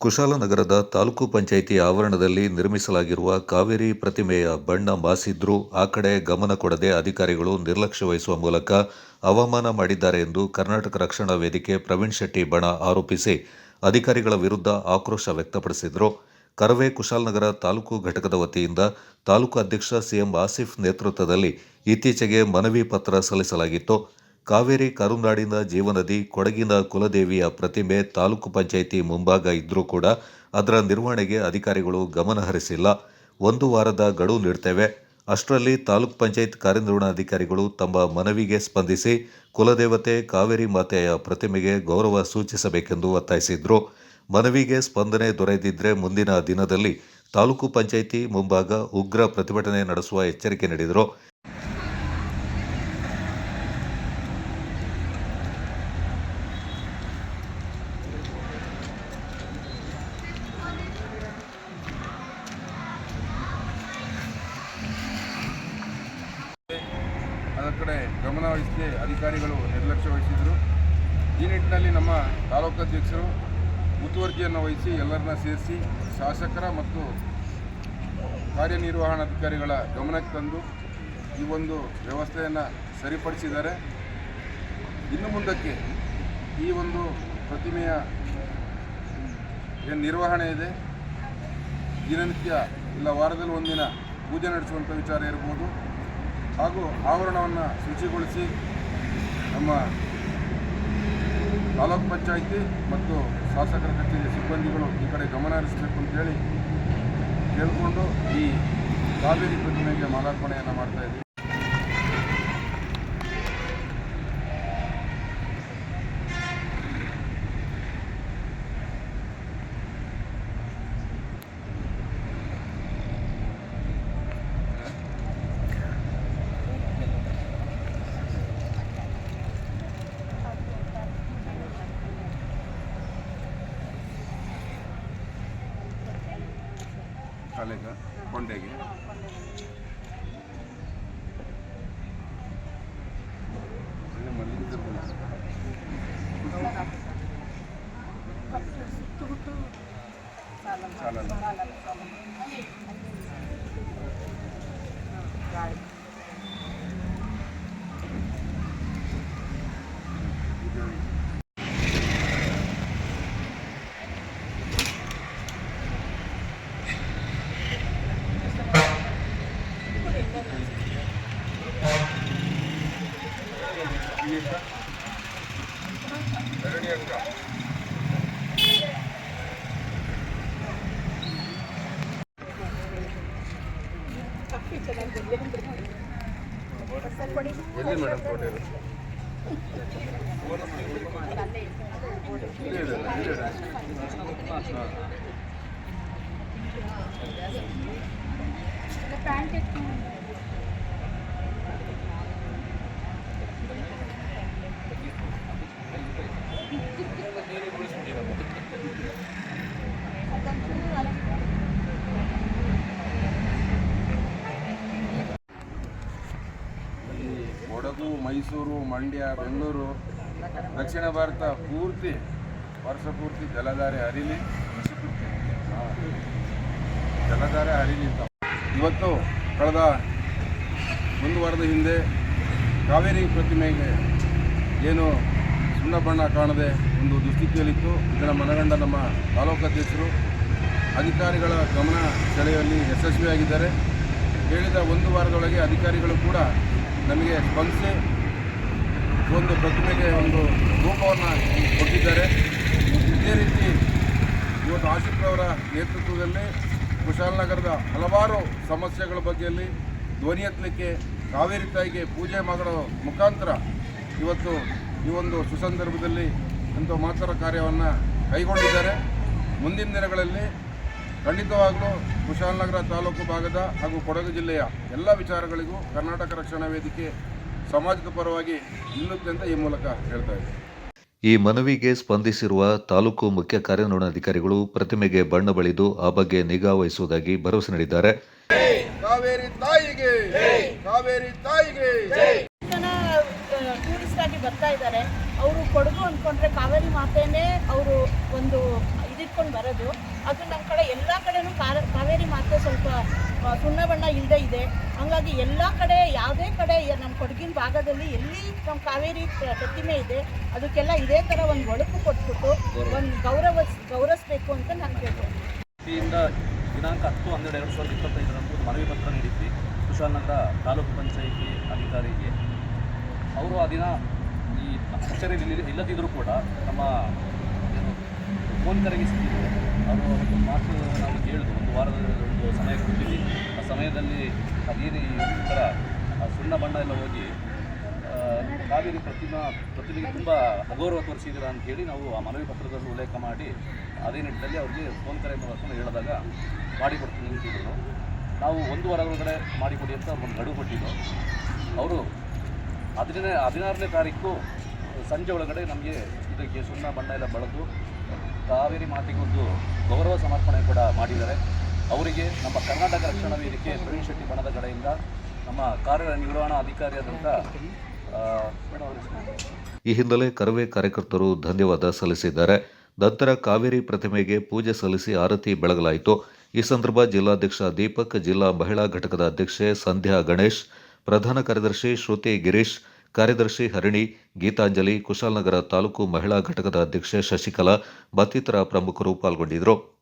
ಕುಶಾಲನಗರದ ತಾಲೂಕು ಪಂಚಾಯಿತಿ ಆವರಣದಲ್ಲಿ ನಿರ್ಮಿಸಲಾಗಿರುವ ಕಾವೇರಿ ಪ್ರತಿಮೆಯ ಬಣ್ಣ ಮಾಸಿದ್ರೂ ಆ ಕಡೆ ಗಮನ ಕೊಡದೆ ಅಧಿಕಾರಿಗಳು ನಿರ್ಲಕ್ಷ್ಯ ವಹಿಸುವ ಮೂಲಕ ಅವಮಾನ ಮಾಡಿದ್ದಾರೆ ಎಂದು ಕರ್ನಾಟಕ ರಕ್ಷಣಾ ವೇದಿಕೆ ಪ್ರವೀಣ್ ಶೆಟ್ಟಿ ಬಣ ಆರೋಪಿಸಿ ಅಧಿಕಾರಿಗಳ ವಿರುದ್ಧ ಆಕ್ರೋಶ ವ್ಯಕ್ತಪಡಿಸಿದರು. ಕರವೇ ಕುಶಾಲನಗರ ತಾಲೂಕು ಘಟಕದ ವತಿಯಿಂದ ತಾಲೂಕು ಅಧ್ಯಕ್ಷ ಸಿಎಂ ಆಸಿಫ್ ನೇತೃತ್ವದಲ್ಲಿ ಇತ್ತೀಚೆಗೆ ಮನವಿ ಪತ್ರ ಸಲ್ಲಿಸಲಾಗಿತ್ತು. ಕಾವೇರಿ ಕರುನಾಡಿನ ಜೀವನದಿ ಕೊಡಗಿನ ಕುಲದೇವಿಯ ಪ್ರತಿಮೆ ತಾಲೂಕು ಪಂಚಾಯಿತಿ ಮುಂಭಾಗ ಇದ್ದರೂ ಕೂಡ ಅದರ ನಿರ್ವಹಣೆಗೆ ಅಧಿಕಾರಿಗಳು ಗಮನ ಹರಿಸಿಲ್ಲ. ಒಂದು ವಾರದ ಗಡುವು ನೀಡ್ತೇವೆ. ಅಷ್ಟರಲ್ಲಿ ತಾಲೂಕ್ ಪಂಚಾಯತ್ ಕಾರ್ಯನಿರ್ವಹಣಾಧಿಕಾರಿಗಳು ತಮ್ಮ ಮನವಿಗೆ ಸ್ಪಂದಿಸಿ ಕುಲದೇವತೆ ಕಾವೇರಿ ಮಾತೆಯ ಪ್ರತಿಮೆಗೆ ಗೌರವ ಸೂಚಿಸಬೇಕೆಂದು ಒತ್ತಾಯಿಸಿದರು. ಮನವಿಗೆ ಸ್ಪಂದನೆ ದೊರೆಯದಿದ್ದರೆ ಮುಂದಿನ ದಿನದಲ್ಲಿ ತಾಲೂಕು ಪಂಚಾಯಿತಿ ಮುಂಭಾಗ ಉಗ್ರ ಪ್ರತಿಭಟನೆ ನಡೆಸುವ ಎಚ್ಚರಿಕೆ ನೀಡಿದರು ಅದರ ಕಡೆ ಗಮನ ವಹಿಸದೆ ಅಧಿಕಾರಿಗಳು ನಿರ್ಲಕ್ಷ್ಯ ವಹಿಸಿದರು. ಈ ನಿಟ್ಟಿನಲ್ಲಿ ನಮ್ಮ ತಾಲೂಕು ಅಧ್ಯಕ್ಷರು ಮುತುವರ್ಜಿಯನ್ನು ವಹಿಸಿ ಎಲ್ಲರನ್ನ ಸೇರಿಸಿ ಶಾಸಕರ ಮತ್ತು ಕಾರ್ಯನಿರ್ವಹಣಾಧಿಕಾರಿಗಳ ಗಮನಕ್ಕೆ ತಂದು ಈ ಒಂದು ವ್ಯವಸ್ಥೆಯನ್ನು ಸರಿಪಡಿಸಿದ್ದಾರೆ. ಇನ್ನು ಮುಂದಕ್ಕೆ ಈ ಒಂದು ಪ್ರತಿಮೆಯ ಏನು ನಿರ್ವಹಣೆ ಇದೆ, ದಿನನಿತ್ಯ ಇಲ್ಲ ವಾರದಲ್ಲಿ ಒಂದಿನ ಪೂಜೆ ನಡೆಸುವಂಥ ವಿಚಾರ ಇರ್ಬೋದು. ಹಾಗೂ ಆವರಣವನ್ನು ಶುಚಿಗೊಳಿಸಿ ನಮ್ಮ ತಾಲೂಕ್ ಪಂಚಾಯಿತಿ ಮತ್ತು ಶಾಸಕರ ಕಚೇರಿ ಸಿಬ್ಬಂದಿಗಳು ಈ ಕಡೆ ಗಮನ ಹರಿಸಬೇಕು ಅಂತೇಳಿ ಕೇಳಿಕೊಂಡು ಈ ಕಾವೇರಿ ಪ್ರತಿಮೆಗೆ ಮಾಲಾರ್ಪಣೆಯನ್ನು ಮಾಡ್ತಾ ಇದ್ದೀವಿ. ಶಾಲೆಗೆ ಕೊಂಡೆಗೆ ಎಲ್ಲಿ ಮೇಡಮ್ ಫೋಟೋ ಇರೋದು? ಇಲ್ಲೇ ಇದೆ, ಇಲ್ಲೇ ಇದೆ. ಹಾ. ಈ ಕೊಡಗು ಮೈಸೂರು, ಮಂಡ್ಯ, ಬೆಂಗಳೂರು, ದಕ್ಷಿಣ ಭಾರತ ಪೂರ್ತಿ, ವರ್ಷ ಪೂರ್ತಿ ಜಲಧಾರೆ ಹರಿಲಿ. ಜಲಧಾರೆ ಹರಿಲಿ ಅಂತ. ಇವತ್ತು ಕಳೆದ ಒಂದು ವಾರದ ಹಿಂದೆ ಕಾವೇರಿ ಪ್ರತಿಮೆಗೆ ಏನು ಸುಣ್ಣ ಬಣ್ಣ ಕಾಣದೆ ಒಂದು ದುಸ್ಥಿತಿಯಲ್ಲಿತ್ತು. ಇದನ್ನು ಮನಗಂಡ ನಮ್ಮ ತಾಲೂಕು ಅಧ್ಯಕ್ಷರು. ಅಧಿಕಾರಿಗಳ ಗಮನ ಸೆಳೆಯುವಲ್ಲಿ ಯಶಸ್ವಿಯಾಗಿದ್ದಾರೆ. ಹೇಳಿದ ಒಂದು ವಾರದೊಳಗೆ ಅಧಿಕಾರಿಗಳು ಕೂಡ ನಮಗೆ ಸ್ಪಂದಿಸಿ ಒಂದು ಪ್ರತಿಮೆಗೆ ಒಂದು ರೂಪವನ್ನು ಕೊಟ್ಟಿದ್ದಾರೆ. ಇದೇ ರೀತಿ ಇವತ್ತು ಆಶಿಫ್ ಅವರ ನೇತೃತ್ವದಲ್ಲಿ ಕುಶಾಲನಗರದ ಹಲವಾರು ಸಮಸ್ಯೆಗಳ ಬಗ್ಗೆಯಲ್ಲಿ ಧ್ವನಿ ಎತ್ತಲಿಕ್ಕೆ ಕಾವೇರಿ ತಾಯಿಗೆ ಪೂಜೆ ಮಾಡೋ ಮುಖಾಂತರ ಇವತ್ತು ಈ ಒಂದು ಸುಸಂದರ್ಭದಲ್ಲಿ ಅಂತ ಮಾತರ ಕಾರ್ಯವನ್ನು ಕೈಗೊಂಡಿದ್ದಾರೆ. ಮುಂದಿನ ದಿನಗಳಲ್ಲಿ ಖಂಡಿತವಾಗಲೂ ಕುಶಾಲನಗರ ತಾಲೂಕು ಭಾಗದ ಹಾಗೂ ಕೊಡಗು ಜಿಲ್ಲೆಯ ಎಲ್ಲ ವಿಚಾರಗಳಿಗೂ ಕರ್ನಾಟಕ ರಕ್ಷಣಾ ವೇದಿಕೆ ಸಮಾಜದ ಪರವಾಗಿ ನಿಲ್ಲುತ್ತೆ ಅಂತ ಈ ಮೂಲಕ ಹೇಳ್ತಾ ಇದ್ದೀನಿ. ಈ ಮನವಿಗೆ ಸ್ಪಂದಿಸಿರುವ ತಾಲೂಕು ಮುಖ್ಯ ಕಾರ್ಯನಿರ್ವಹಣಾಧಿಕಾರಿಗಳು ಪ್ರತಿಮೆಗೆ ಬಣ್ಣ ಬಳಿದು ಆ ಬಗ್ಗೆ ನಿಗಾ ವಹಿಸುವುದಾಗಿ ಭರವಸೆ ನೀಡಿದ್ದಾರೆ. ಕಾವೇರಿ ತಾಯಿಗೆ ಕಾವೇರಿ ತಾಯಿಗೆ. ಜನ ಟೂರಿಸ್ಟ್ ಆಗಿ ಬರ್ತಾ ಇದ್ದಾರೆ. ಅವರು ಕೊಡಗು ಅಂದ್ಕೊಂಡ್ರೆ ಕಾವೇರಿ ಮಾತೇನೆ ಅವರು ಒಂದು ಇಟ್ಕೊಂಡು ಬರೋದು, ಅದು ನಮ್ಮ ಕಡೆ ಎಲ್ಲ ಕಡೆನೂ ಕಾವೇರಿ ಮಾತ್ರ ಸ್ವಲ್ಪ ಸುಣ್ಣ ಬಣ್ಣ ಇಲ್ಲದೆ ಇದೆ. ಹಂಗಾಗಿ ಎಲ್ಲ ಕಡೆ, ಯಾವುದೇ ಕಡೆ ನಮ್ಮ ಕೊಡಗಿನ ಭಾಗದಲ್ಲಿ ಎಲ್ಲಿ ನಮ್ಮ ಕಾವೇರಿ ಪ್ರ- ಪ್ರತಿಮೆ ಇದೆ, ಅದಕ್ಕೆಲ್ಲ ಇದೇ ಥರ ಒಂದು ಒಳಕು ಕೊಟ್ಬಿಟ್ಟು ಒಂದು ಗೌರವ, ಗೌರವಿಸ್ಬೇಕು ಅಂತ ನಾನು ಕೇಳ್ತೀನಿ. ದಿನಾಂಕ ಹತ್ತು ಹನ್ನೆರಡು ಎರಡು ಸಾವಿರದ ಇಪ್ಪತ್ತೈದರಂದು ಮನವಿ ಪತ್ರ ನೀಡಿದ್ವಿ. ಕುಶಾಲನಗರ ತಾಲೂಕು ಪಂಚಾಯಿತಿ ಅಧಿಕಾರಿಗೆ. ಅವರು ಆ ದಿನ ಈ ಇಲ್ಲ- ಇಲ್ಲದಿದ್ದರೂ ಕೂಡ ನಮ್ಮ ಕರೆಗೆ ಸಿಕ್ಕಿದ್ರು ಅವರು ಅವತ್ತು ಮಾತು ನಾವು ಕೇಳಿದ್ರು ಒಂದು ವಾರದ ಒಂದು ಸಮಯ ಕೊಟ್ಟಿದ್ವಿ. ಆ ಸಮಯದಲ್ಲಿ ಅದೇನು ಈ ಥರ ಆ ಸುಣ್ಣ ಬಣ್ಣ ಎಲ್ಲ ಹೋಗಿ ಆ, ಕಾವೇರಿ ಪ್ರತಿಮಾ ಪ್ರತಿಮೆಗೆ ತುಂಬ ಅಗೌರವ ತೋರಿಸಿದ್ದೀರಾ ಅಂತ ಹೇಳಿ ನಾವು ಆ ಮನವಿ ಪತ್ರದಲ್ಲಿ ಉಲ್ಲೇಖ ಮಾಡಿ ಅದೇ ನಿಟ್ಟಿನಲ್ಲಿ ಅವ್ರಿಗೆ ಫೋನ್ ಕರೆ ಮೂಲಕ ಹೇಳಿದಾಗ ಮಾಡಿಕೊಡ್ತೀನಿ ಅಂತ ಹೇಳಿದರು. ನಾವು ಒಂದು ವಾರ ಒಳಗಡೆ ಮಾಡಿಕೊಡಿ ಅಂತ ಒಂದು ಗಡುವು ಕೊಟ್ಟಿದ್ದು. ಅವರು ಹದಿನೇ ಹದಿನಾರನೇ ತಾರೀಕು ಸಂಜೆ ಒಳಗಡೆ ನಮಗೆ ಇದಕ್ಕೆ ಸುಣ್ಣ ಬಣ್ಣ ಎಲ್ಲ ಬಳದು ಕಾವೇರಿ ಮಾತಿಗೊಂದು ಗೌರವ ಸಮರ್ಪಣೆ ಕೂಡ ಮಾಡಿದ್ದಾರೆ. ಅವರಿಗೆ ನಮ್ಮ ಕರ್ನಾಟಕ ರಕ್ಷಣಾ ವೇದಿಕೆ ಪ್ರವೀಣ್ ಶೆಟ್ಟಿ ಬಣದ ಕಡೆಯಿಂದ ನಮ್ಮ ಕಾರ್ಯನಿರ್ವಹಣಾ ಅಧಿಕಾರಿಯಾದಂಥ? ಈ ಹಿನ್ನೆಲೆ ಕರವೇ ಕಾರ್ಯಕರ್ತರು ಧನ್ಯವಾದ ಸಲ್ಲಿಸಿದ್ದಾರೆ. ನಂತರ ಕಾವೇರಿ ಪ್ರತಿಮೆಗೆ ಪೂಜೆ ಸಲ್ಲಿಸಿ ಆರತಿ ಬೆಳಗಲಾಯಿತು. ಈ ಸಂದರ್ಭ ಜಿಲ್ಲಾಧ್ಯಕ್ಷ ದೀಪಕ್, ಜಿಲ್ಲಾ ಮಹಿಳಾ ಘಟಕದ ಅಧ್ಯಕ್ಷೆ ಸಂಧ್ಯಾ ಗಣೇಶ್, ಪ್ರಧಾನ ಕಾರ್ಯದರ್ಶಿ ಶ್ರುತಿ ಗಿರೀಶ್ ಕಾರ್ಯದರ್ಶಿ ಹರಿಣಿ ಗೀತಾಂಜಲಿ ಕುಶಾಲನಗರ ತಾಲೂಕು ಮಹಿಳಾ ಘಟಕದ ಅಧ್ಯಕ್ಷೆ ಶಶಿಕಲಾ ಮತ್ತಿತರ ಪ್ರಮುಖರು ಪಾಲ್ಗೊಂಡಿದ್ದರು.